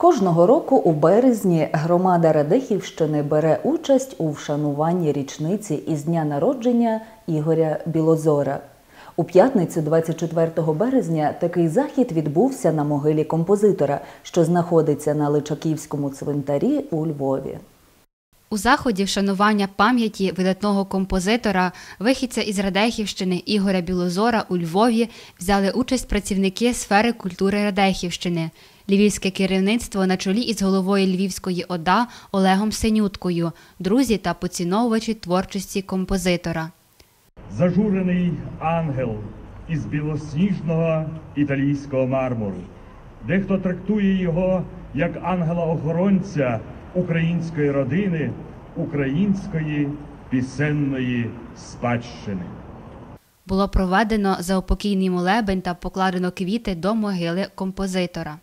Кожного року у березні громада Радехівщини бере участь у вшануванні річниці із дня народження Ігоря Білозора. У п'ятницю, 24 березня, такий захід відбувся на могилі композитора, що знаходиться на Личаківському цвинтарі у Львові. У заході вшанування пам'яті видатного композитора, вихідця із Радехівщини Ігоря Білозора у Львові взяли участь працівники сфери культури Радехівщини, львівське керівництво на чолі із головою Львівської ОДА Олегом Синюткою, друзі та поціновувачі творчості композитора. зажурений ангел із білосніжного італійського мармуру. Дехто трактує його як ангела-охоронця української родини, української пісенної спадщини. Було проведено заупокійний молебень та покладено квіти до могили композитора.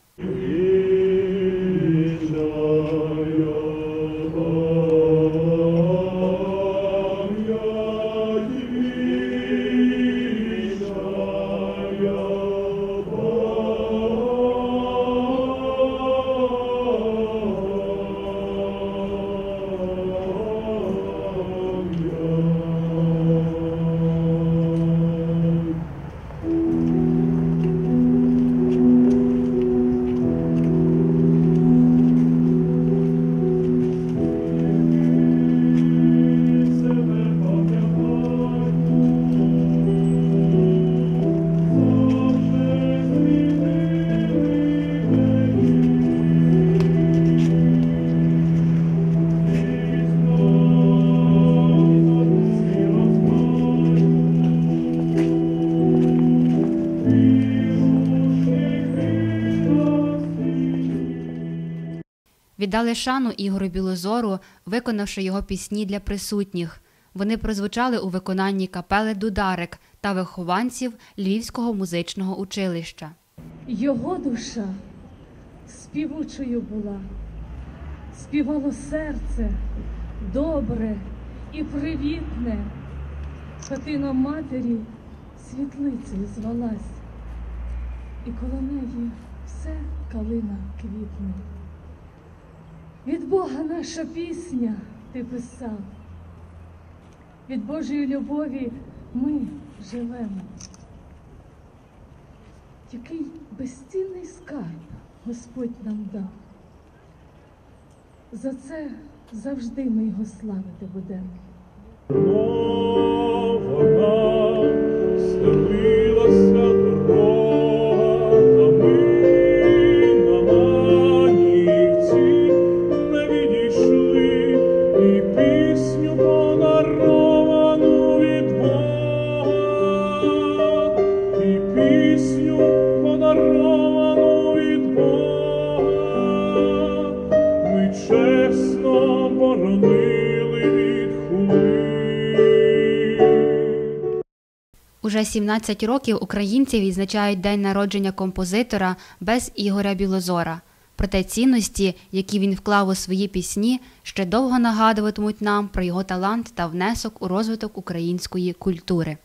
Віддали шану Ігорю Білозору, виконавши його пісні для присутніх. Вони прозвучали у виконанні капели Дударик та вихованців Львівського музичного училища. Його душа співучою була, співало серце добре і привітне. Хатина матері світлицею звалась, і коло неї все калина квітне. Від Бога наша пісня ти писав, від Божої любові ми живемо. Який безцінний скарб Господь нам дав. За це завжди ми його славити будемо. Подаровану від Бога, ми чесно боронили від хули. Уже 17 років українці відзначають день народження композитора без Ігоря Білозора. Проте цінності, які він вклав у свої пісні, ще довго нагадуватимуть нам про його талант та внесок у розвиток української культури.